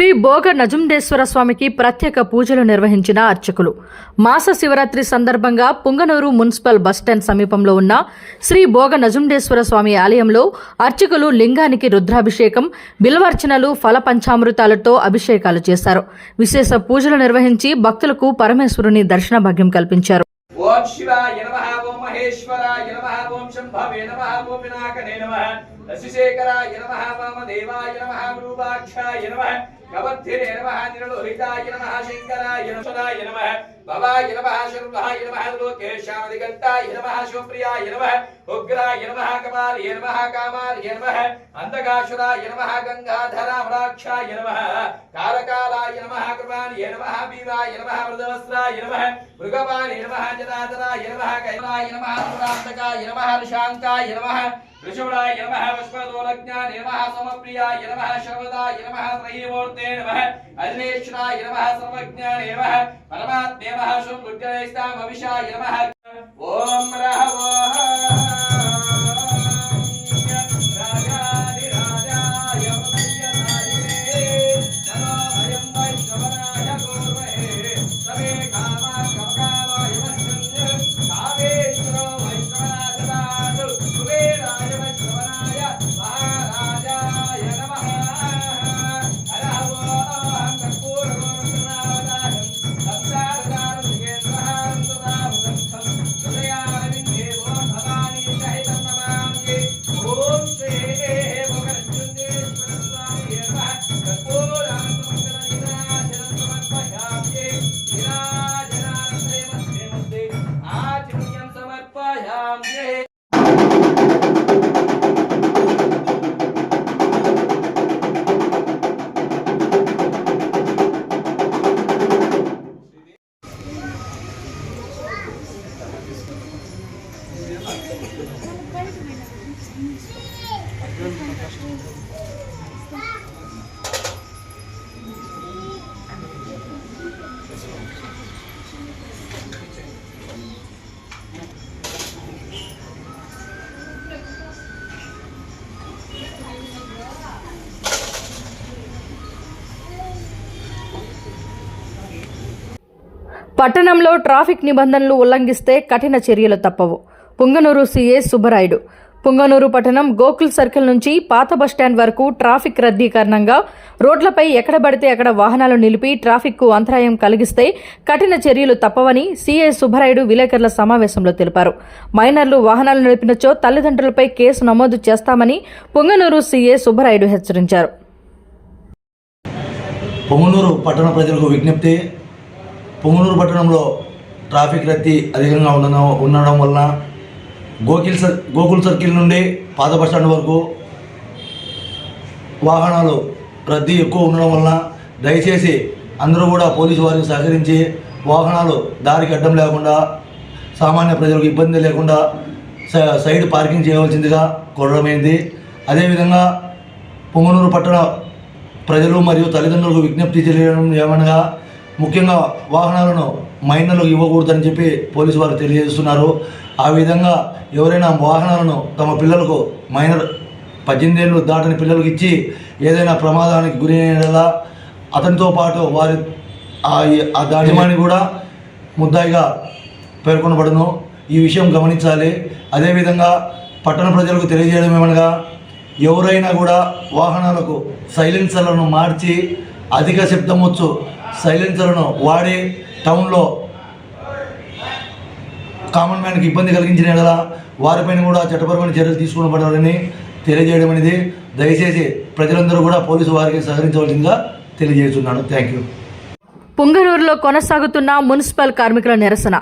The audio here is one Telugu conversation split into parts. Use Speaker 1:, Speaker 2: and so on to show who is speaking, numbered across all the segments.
Speaker 1: శ్రీ భోగ నజుండేశ్వర స్వామికి ప్రత్యేక పూజలు నిర్వహించిన అర్చకులు. మాస శివరాత్రి సందర్భంగా పుంగనూరు మున్సిపల్ బస్టాండ్ సమీపంలో ఉన్న శ్రీ భోగ నజుండేశ్వర స్వామి ఆలయంలో అర్చకులు లింగానికి రుద్రాభిషేకం బిల్వార్చనలు ఫల పంచామృతాలతో అభిషేకాలు చేశారు. విశేష పూజలు నిర్వహించి భక్తులకు పరమేశ్వరుని దర్శన భాగ్యం కల్పించారు.
Speaker 2: ఓం శివాయ నమః ఓం మహేశ్వరాయ నమః ఓం శంభవే నమః ఓం వినాయకనే నమః శశిశేఖరాయ నమః వామదేవాయ నమః రూపాక్షాయ నమః కవర్ధినే నమ నిరలోహితాయ నమః శంకరాయ నమః నమః భవాయ నమః శర్వాయ నమః లోకేశాదిగంతాయ నమః శివప్రియాయ నమః ఉగ్రాయ నమః కపాలయ నమః కామాలయ నమః అంధకాసురాయ నమః గంగాధరామరాక్షాయ నమ కాలకాలాయ నమః కృపాణయ నమః భీమాయ నమః మృదవస్త్రాయ నమః మృగపాణి నమః జనాదరాయ నమః కైలాయ నమః పురాంతకాయ నమః ఋషాంకాయ నమః ఋషుడాయ నమః వస్మదోలజ్ఞాయ నమః సమప్రియాయ నమః శర్వదాయ నమః త్రయీమూర్తే నమః అగ్నేశ్వరాయ నమః సర్వజ్ఞాయ నమః పరమాత్మే నమః శుభృజ్జనైస్తామవిషాయ నమః ఓం రహవోహ
Speaker 1: పట్టణంలో ట్రాఫిక్ నిబంధనలు ఉల్లంఘిస్తే కఠిన చర్యలు తప్పవు. పుంగనూరు సీఏ సుబ్బరాయుడు. పుంగనూరు పట్టణం గోకుల్ సర్కిల్ నుంచి పాత బస్టాండ్ వరకు ట్రాఫిక్ రద్దీ కారణంగా రోడ్లపై ఎక్కడ పడితే అక్కడ వాహనాలు నిలిపి ట్రాఫిక్కు అంతరాయం కలిగిస్తే కఠిన చర్యలు తప్పవని సీఏ సుబ్బరాయుడు విలేకరుల సమావేశంలో తెలిపారు. మైనర్లు వాహనాలు నడిపినచో తల్లిదండ్రులపై కేసు నమోదు చేస్తామని పుంగనూరు సీఏ సుబ్బరాయుడు హెచ్చరించారు.
Speaker 3: పొంగనూరు పట్టణ ప్రజలకు విజ్ఞప్తి పొంగనూరు పట్టణంలో ట్రాఫిక్ రద్దీ అధికంగా ఉండడం ఉండడం వలన గోకిల్ సర్ గోకుల్ సర్కిల్ నుండి పాత బస్టాండ్ వరకు వాహనాలు రద్దీ ఎక్కువ ఉండడం వలన దయచేసి అందరూ కూడా పోలీసు వారికి సహకరించి వాహనాలు దారికి అడ్డం లేకుండా సామాన్య ప్రజలకు ఇబ్బంది లేకుండా సైడ్ పార్కింగ్ చేయవలసిందిగా కోరడమైంది అదేవిధంగా పొంగనూరు పట్టణ ప్రజలు మరియు తల్లిదండ్రులకు విజ్ఞప్తి చేయడం ఏమనగా ముఖ్యంగా వాహనాలను మైనర్లకు ఇవ్వకూడదని చెప్పి పోలీసు వారు తెలియజేస్తున్నారు. ఆ విధంగా ఎవరైనా వాహనాలను తమ పిల్లలకు మైనర్ పద్దెనిమిది ఏళ్ళు దాటని పిల్లలకు ఇచ్చి ఏదైనా ప్రమాదానికి గురి అతనితో పాటు వారి ఆ ఆ దాడిమాని కూడా ముద్దాయిగా పేర్కొనబడును. ఈ విషయం గమనించాలి. అదేవిధంగా పట్టణ ప్రజలకు తెలియజేయడం ఏమనగా ఎవరైనా కూడా వాహనాలకు సైలెన్సర్లను మార్చి అధిక శబ్దం వచ్చు సైలెన్సర్ను వాడి టౌన్లో కామన్ మ్యాన్కి ఇబ్బంది కలిగించిన ఎడల వారిపైన కూడా చట్టపరమైన చర్యలు తీసుకునబడాలని తెలియజేయడం అనేది దయచేసి ప్రజలందరూ కూడా పోలీసు వారికి సహకరించవలసిందిగా తెలియజేస్తున్నాను. థ్యాంక్ యూ
Speaker 1: పుంగనూరులో కొనసాగుతున్న మున్సిపల్ కార్మికుల నిరసన.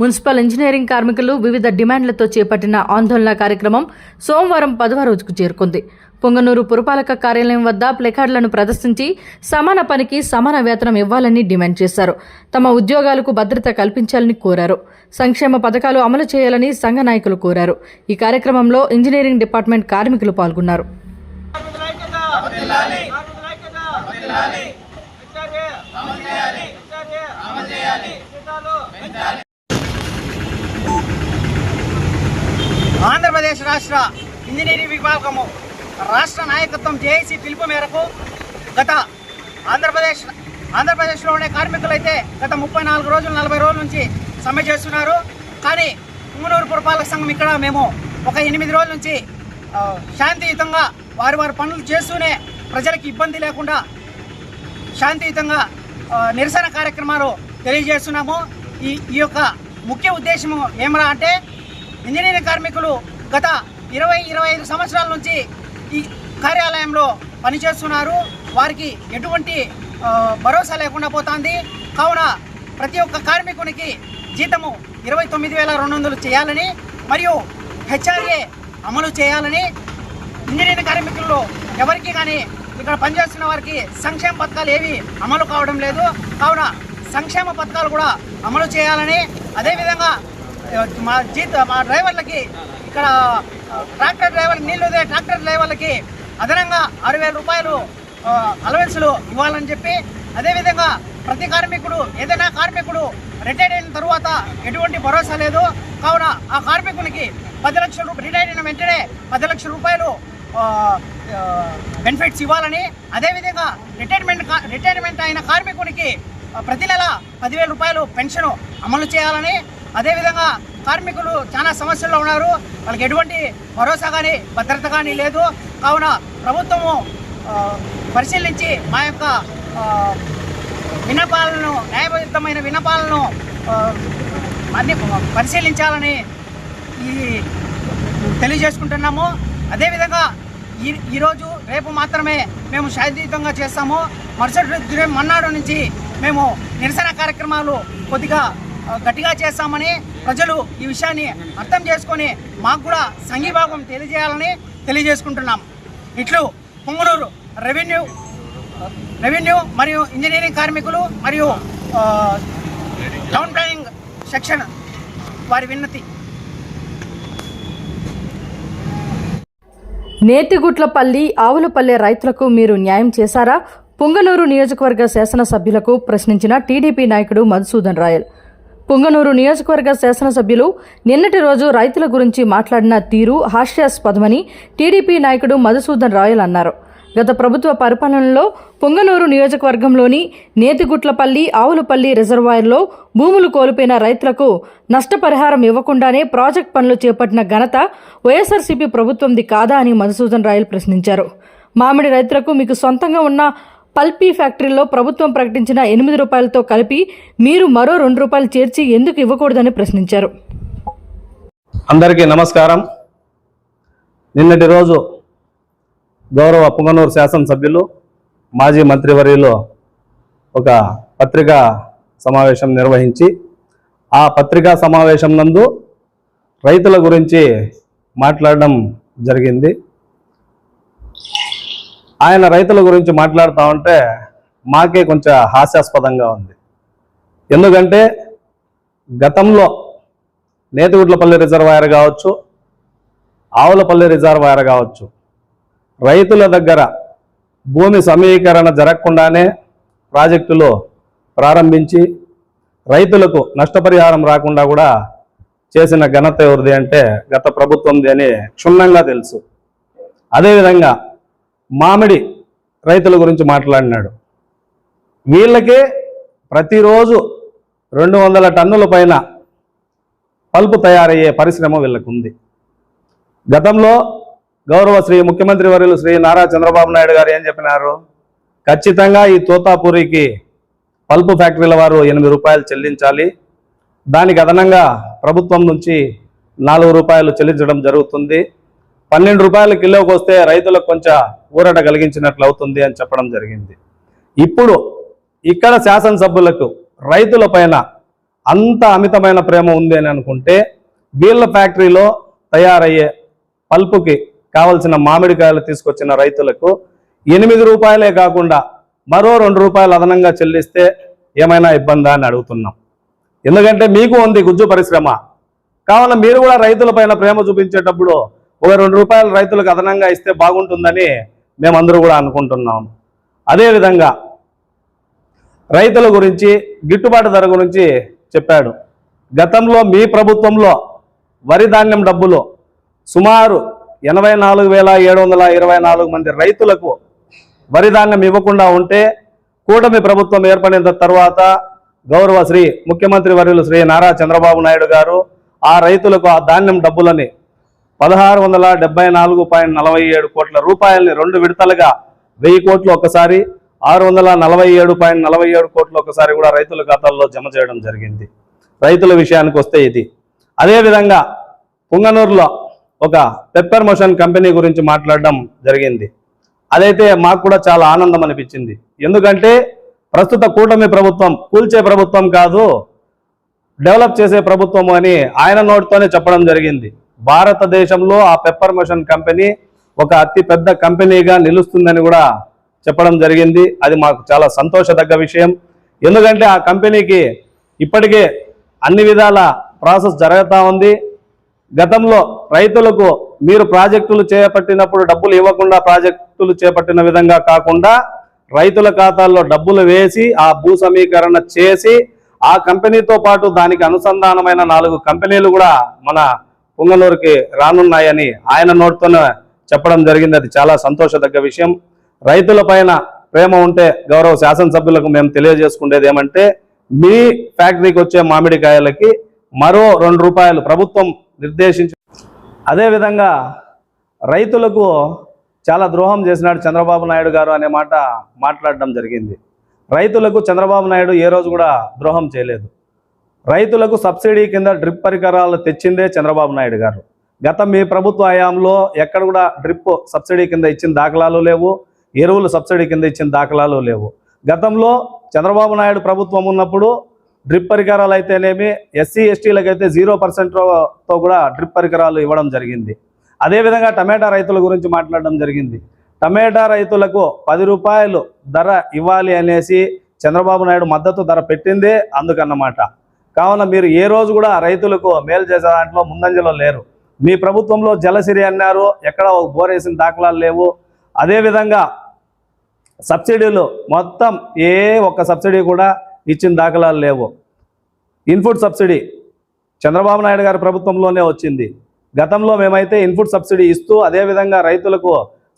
Speaker 1: మున్సిపల్ ఇంజనీరింగ్ కార్మికులు వివిధ డిమాండ్లతో చేపట్టిన ఆందోళన కార్యక్రమం సోమవారం పదవ రోజుకు చేరుకుంది. పొంగనూరు పురపాలక కార్యాలయం వద్ద ప్లెకార్డులను ప్రదర్శించి సమాన పనికి సమాన వేతనం ఇవ్వాలని డిమాండ్ చేశారు. తమ ఉద్యోగాలకు భద్రత కల్పించాలని కోరారు. సంక్షేమ పథకాలు అమలు చేయాలని సంఘ నాయకులు కోరారు. ఈ కార్యక్రమంలో ఇంజనీరింగ్ డిపార్ట్మెంట్ కార్మికులు పాల్గొన్నారు.
Speaker 4: ఆంధ్రప్రదేశ్ రాష్ట్ర ఇంజనీరింగ్ విభాగము రాష్ట్ర నాయకత్వం జేఏసీ పిలుపు మేరకు గత ఆంధ్రప్రదేశ్ ఆంధ్రప్రదేశ్లో ఉండే కార్మికులైతే గత ముప్పై నాలుగు రోజులు నలభై రోజుల నుంచి సమ్మె చేస్తున్నారు. కానీ పుంగనూరు పురపాలక సంఘం ఇక్కడ మేము ఒక ఎనిమిది రోజుల నుంచి శాంతియుతంగా వారి వారి పనులు చేస్తూనే ప్రజలకు ఇబ్బంది లేకుండా శాంతియుతంగా నిరసన కార్యక్రమాలు తెలియజేస్తున్నాము. ఈ ఈ యొక్క ముఖ్య ఉద్దేశము ఏమరా అంటే ఇంజనీరింగ్ కార్మికులు గత ఇరవై ఇరవై ఐదు సంవత్సరాల నుంచి ఈ కార్యాలయంలో పనిచేస్తున్నారు. వారికి ఎటువంటి భరోసా లేకుండా పోతుంది. కావున ప్రతి ఒక్క కార్మికునికి జీతము ఇరవై తొమ్మిది వేల రెండు వందలు చేయాలని మరియు హెచ్ఆర్ఏ అమలు చేయాలని ఇంజనీరింగ్ కార్మికుల్లో ఎవరికి కానీ ఇక్కడ పనిచేస్తున్న వారికి సంక్షేమ పథకాలు ఏవి అమలు కావడం లేదు. కావున సంక్షేమ పథకాలు కూడా అమలు చేయాలని అదేవిధంగా మా జీత మా డ్రైవర్లకి ఇక్కడ ట్రాక్టర్ డ్రైవర్ నీళ్ళు వదిలే ట్రాక్టర్ డ్రైవర్లకి అదనంగా ఆరు వేల రూపాయలు అలవెన్స్లు ఇవ్వాలని చెప్పి అదేవిధంగా ప్రతి కార్మికుడు ఏదైనా కార్మికుడు రిటైర్ అయిన తర్వాత ఎటువంటి భరోసా లేదు. కావున ఆ కార్మికునికి పది లక్షల రూపాయలు రిటైర్ అయిన వెంటనే పది లక్షల రూపాయలు బెనిఫిట్స్ ఇవ్వాలని అదేవిధంగా రిటైర్మెంట్ రిటైర్మెంట్ అయిన కార్మికునికి ప్రతి నెల పదివేల రూపాయలు పెన్షన్ అమలు చేయాలని అదేవిధంగా కార్మికులు చాలా సమస్యల్లో ఉన్నారు. వాళ్ళకి ఎటువంటి భరోసా కానీ భద్రత కానీ లేదు. కావున ప్రభుత్వము పరిశీలించి మా యొక్క వినపాలను విన్నపాలను న్యాయబద్ధమైన విన్నపాలను అన్ని పరిశీలించాలని ఈ తెలియజేసుకుంటున్నాము. అదేవిధంగా ఈ ఈరోజు రేపు మాత్రమే మేము శాంతియుతంగా చేస్తాము. మరుసటి మన్నాడు నుంచి మేము నిరసన కార్యక్రమాలు కొద్దిగా గట్టిగా చేస్తామని ప్రజలు ఈ విషయాన్ని అర్థం చేసుకొని మాకు కూడా సంఘీభాగం తెలియజేయాలని తెలియజేసుకుంటున్నాం. ఇట్లు పొంగనూరు రెవెన్యూ రెవెన్యూ మరియు ఇంజనీరింగ్ కార్మికులు మరియు టౌన్ ప్లానింగ్ సెక్షన్ వారి విన్నతి.
Speaker 1: నేతిగుట్లపల్లి ఆవులపల్లె రైతులకు మీరు న్యాయం చేశారా? పుంగనూరు నియోజకవర్గ శాసనసభ్యులకు ప్రశ్నించిన టీడీపీ నాయకుడు మధుసూదన్ రాయల్. పుంగనూరు నియోజకవర్గ శాసనసభ్యులు నిన్నటి రోజు రైతుల గురించి మాట్లాడిన తీరు హాస్యాస్పదమని టీడీపీ నాయకుడు మధుసూదన్ రాయల్ అన్నారు. గత ప్రభుత్వ పరిపాలనలో పుంగనూరు నియోజకవర్గంలోని నేతిగుట్లపల్లి ఆవులపల్లి రిజర్వాయర్లో భూములు కోల్పోయిన రైతులకు నష్టపరిహారం ఇవ్వకుండానే ప్రాజెక్ట్ పనులు చేపట్టిన ఘనత వైఎస్ఆర్సీపీ ప్రభుత్వంది కాదా అని మధుసూదన్ రాయల్ ప్రశ్నించారు. మామిడి రైతులకు మీకు సొంతంగా ఉన్న పల్పీ ఫ్యాక్టరీలో ప్రభుత్వం ప్రకటించిన ఎనిమిది రూపాయలతో కలిపి మీరు మరో రెండు రూపాయలు చేర్చి ఎందుకు ఇవ్వకూడదని ప్రశ్నించారు.
Speaker 5: అందరికీ నమస్కారం. నిన్నటి రోజు గౌరవ పుంగనూరు శాసనసభ్యులు మాజీ మంత్రివర్యులు ఒక పత్రికా సమావేశం నిర్వహించి ఆ పత్రికా సమావేశం నందు రైతుల గురించి మాట్లాడడం జరిగింది. ఆయన రైతుల గురించి మాట్లాడుతూ ఉంటే మాకే కొంచెం హాస్యాస్పదంగా ఉంది. ఎందుకంటే గతంలో నేతిగుట్లపల్లి రిజర్వాయర్ కావచ్చు ఆవులపల్లి రిజర్వాయర్ కావచ్చు రైతుల దగ్గర భూమి సమీకరణ జరగకుండానే ప్రాజెక్టులు ప్రారంభించి రైతులకు నష్టపరిహారం రాకుండా కూడా చేసిన ఘనత ఎవరిది అంటే గత ప్రభుత్వంది అని క్షుణ్ణంగా తెలుసు. అదేవిధంగా మామిడి రైతుల గురించి మాట్లాడినాడు. వీళ్ళకే ప్రతిరోజు రెండు వందల టన్నుల పైన పల్పు తయారయ్యే పరిశ్రమ వీళ్ళకు ఉంది గతంలో గౌరవ శ్రీ ముఖ్యమంత్రి వర్యులు శ్రీ నారా చంద్రబాబు నాయుడు గారు ఏం చెప్పినారు? ఖచ్చితంగా ఈ తోతాపూరికి పల్పు ఫ్యాక్టరీల వారు ఎనిమిది రూపాయలు చెల్లించాలి. దానికి అదనంగా ప్రభుత్వం నుంచి నాలుగు రూపాయలు చెల్లించడం జరుగుతుంది. పన్నెండు రూపాయల కిలోకి వస్తే రైతులకు కొంచెం ఊరట కలిగించినట్లు అవుతుంది అని చెప్పడం జరిగింది. ఇప్పుడు ఇక్కడ శాసనసభ్యులకు రైతుల పైన అంత అమితమైన ప్రేమ ఉంది అని అనుకుంటే వీళ్ళ ఫ్యాక్టరీలో తయారయ్యే పల్పుకి కావలసిన మామిడికాయలు తీసుకొచ్చిన రైతులకు ఎనిమిది రూపాయలే కాకుండా మరో రెండు రూపాయలు అదనంగా చెల్లిస్తే ఏమైనా ఇబ్బందా అని అడుగుతున్నాం. ఎందుకంటే మీకు ఉంది గుజ్జు పరిశ్రమ. కావున మీరు కూడా రైతుల పైన ప్రేమ చూపించేటప్పుడు ఒక రెండు రూపాయలు రైతులకు అదనంగా ఇస్తే బాగుంటుందని మేమందరూ కూడా అనుకుంటున్నాం. అదేవిధంగా రైతుల గురించి గిట్టుబాటు ధర గురించి చెప్పాడు. గతంలో మీ ప్రభుత్వంలో వరి ధాన్యం డబ్బులు సుమారు ఎనభై నాలుగు వేల ఏడు వందల ఇరవై నాలుగు మంది రైతులకు వరి ధాన్యం ఇవ్వకుండా ఉంటే కూటమి ప్రభుత్వం ఏర్పడిన తర్వాత గౌరవ శ్రీ ముఖ్యమంత్రి వర్యులు శ్రీ నారా చంద్రబాబు నాయుడు గారు ఆ రైతులకు ఆ ధాన్యం డబ్బులని పదహారు వందల డెబ్బై నాలుగు పాయింట్ నలభై ఏడు కోట్ల రూపాయలని రెండు విడతలుగా వెయ్యి కోట్లు ఒకసారి ఆరు వందల నలభై ఏడు పాయింట్ నలభై ఏడు కోట్లు ఒకసారి కూడా రైతుల ఖాతాల్లో జమ చేయడం జరిగింది. రైతుల విషయానికి వస్తే ఇది. అదేవిధంగా పుంగనూరులో ఒక పెప్పర్ మోషన్ కంపెనీ గురించి మాట్లాడడం జరిగింది. అదైతే మాకు కూడా చాలా ఆనందం అనిపించింది. ఎందుకంటే ప్రస్తుత కూటమి ప్రభుత్వం కూల్చే ప్రభుత్వం కాదు డెవలప్ చేసే ప్రభుత్వం అని ఆయన నోటితోనే చెప్పడం జరిగింది. భారతదేశంలో ఆ పెప్పర్ మోషన్ కంపెనీ ఒక అతి పెద్ద కంపెనీగా నిలుస్తుందని కూడా చెప్పడం జరిగింది. అది మాకు చాలా సంతోషదగ్గ విషయం. ఎందుకంటే ఆ కంపెనీకి ఇప్పటికే అన్ని విధాల ప్రాసెస్ జరుగుతూ ఉంది. గతంలో రైతులకు మీరు ప్రాజెక్టులు చేపట్టినప్పుడు డబ్బులు ఇవ్వకుండా ప్రాజెక్టులు చేపట్టిన విధంగా కాకుండా రైతుల ఖాతాల్లో డబ్బులు వేసి ఆ భూ సమీకరణ చేసి ఆ కంపెనీతో పాటు దానికి అనుసంధానమైన నాలుగు కంపెనీలు కూడా మన పుంగనూరుకి రానున్నాయని ఆయన నోటితోనే చెప్పడం జరిగింది. అది చాలా సంతోషదగ్గ విషయం. రైతుల పైన ప్రేమ ఉంటే గౌరవ శాసనసభ్యులకు మేము తెలియజేసుకునేది ఏమంటే మీ ఫ్యాక్టరీకి వచ్చే మామిడికాయలకి మరో రెండు రూపాయలు ప్రభుత్వం నిర్దేశించి అదేవిధంగా రైతులకు చాలా ద్రోహం చేసినాడు చంద్రబాబు నాయుడు గారు అనే మాట మాట్లాడడం జరిగింది. రైతులకు చంద్రబాబు నాయుడు ఏ రోజు కూడా ద్రోహం చేయలేదు. రైతులకు సబ్సిడీ కింద డ్రిప్ పరికరాలు తెచ్చిందే చంద్రబాబు నాయుడు గారు. గత మీ ప్రభుత్వ హయాంలో ఎక్కడ కూడా డ్రిప్ సబ్సిడీ కింద ఇచ్చిన దాఖలాలు లేవు ఎరువులు సబ్సిడీ కింద ఇచ్చిన దాఖలాలు లేవు. గతంలో చంద్రబాబు నాయుడు ప్రభుత్వం ఉన్నప్పుడు డ్రిప్ పరికరాలు అయితేనేమి ఎస్సీ ఎస్టీలకు అయితే జీరో పర్సెంట్తో కూడా డ్రిప్ పరికరాలు ఇవ్వడం జరిగింది. అదేవిధంగా టమాటా రైతుల గురించి మాట్లాడడం జరిగింది. టమాటా రైతులకు పది రూపాయలు ధర ఇవ్వాలి అనేసి చంద్రబాబు నాయుడు మద్దతు ధర పెట్టిందే అందుకన్నమాట. కావున మీరు ఏ రోజు కూడా రైతులకు మేలు చేసే దాంట్లో ముందంజలో లేరు. మీ ప్రభుత్వంలో జలసిరి అన్నారు ఎక్కడ ఒక బోరేసిన దాఖలాలు లేవు. అదేవిధంగా సబ్సిడీలు మొత్తం ఏ ఒక్క సబ్సిడీ కూడా ఇచ్చిన దాఖలాలు లేవు. ఇన్పుట్ సబ్సిడీ చంద్రబాబు నాయుడు గారి ప్రభుత్వంలోనే వచ్చింది. గతంలో మేమైతే ఇన్పుట్ సబ్సిడీ ఇస్తూ అదేవిధంగా రైతులకు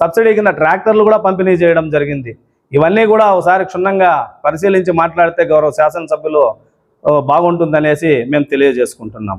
Speaker 5: సబ్సిడీ కింద ట్రాక్టర్లు కూడా పంపిణీ చేయడం జరిగింది. ఇవన్నీ కూడా ఒకసారి క్షుణ్ణంగా పరిశీలించి మాట్లాడితే గౌరవ శాసనసభ్యులు బాగుంటుందనేసి మేము తెలియజేసుకుంటున్నాం.